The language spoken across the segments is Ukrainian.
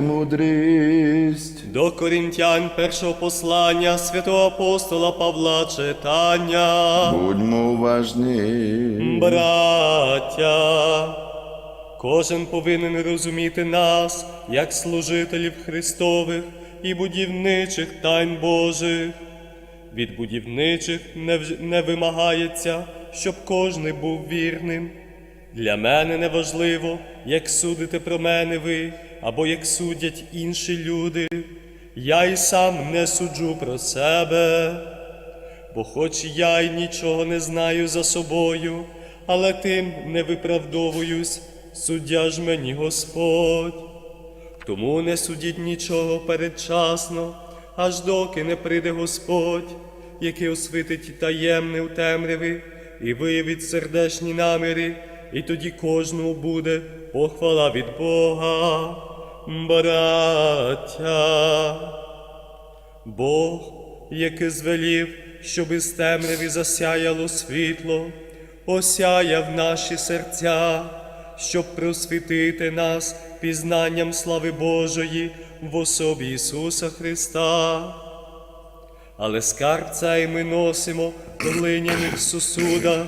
Мудрість. До корінтян першого послання святого апостола Павла читання. Будьмо уважні. Браття, кожен повинен розуміти нас як служителів Христових і будівничих тайн Божих. Від будівничих не, не вимагається, щоб кожний був вірним. Для мене не важливо, як судите про мене ви, або як судять інші люди. Я й сам не суджу про себе. Бо хоч я й нічого не знаю за собою, але тим не виправдовуюсь, суддя ж мені Господь. Тому не судіть нічого передчасно, аж доки не прийде Господь, який освітить таємне у темряві і виявить сердечні наміри, і тоді кожному буде похвала від Бога, браття. Бог, який звелів, щоб із темряві засяяло світло, осяяв наші серця, щоб просвітити нас пізнанням слави Божої в особі Ісуса Христа. Але скарб цей ми носимо в глиняних сосудах,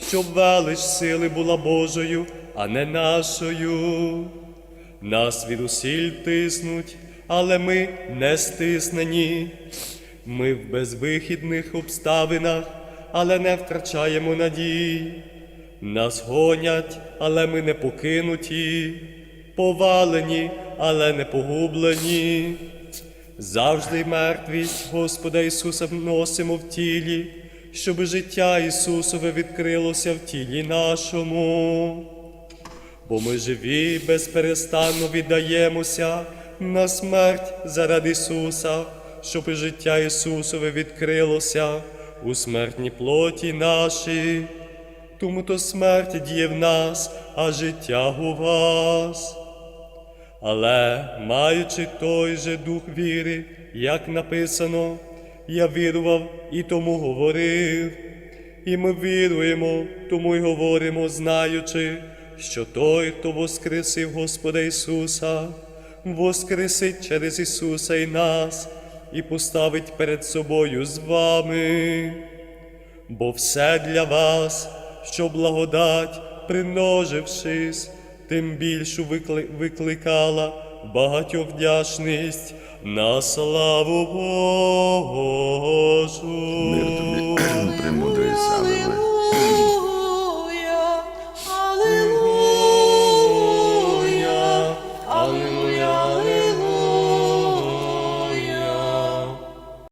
щоб велич сили була Божою, а не нашою. Нас від усіль тиснуть, але ми не стиснені. Ми в безвихідних обставинах, але не втрачаємо надії. Нас гонять, але ми не покинуті, повалені, але не погублені. Завжди мертвість Господа Ісуса носимо в тілі, щоб життя Ісусове відкрилося в тілі нашому. Бо ми живі безперестанно віддаємося на смерть заради Ісуса, щоб життя Ісусове відкрилося у смертній плоті нашій. Тому то смерть діє в нас, а життя у вас. Але маючи той же дух віри, як написано, я вірував і тому говорив. І ми віруємо, тому й говоримо, знаючи, що той, хто воскресив Господа Ісуса, воскресить через Ісуса і нас, і поставить перед собою з вами. Бо все для вас, що благодать, примножившись, тим більшу викли- викликала багатьох вдячність на славу Божу. Мир тобі, премудрий Савеле.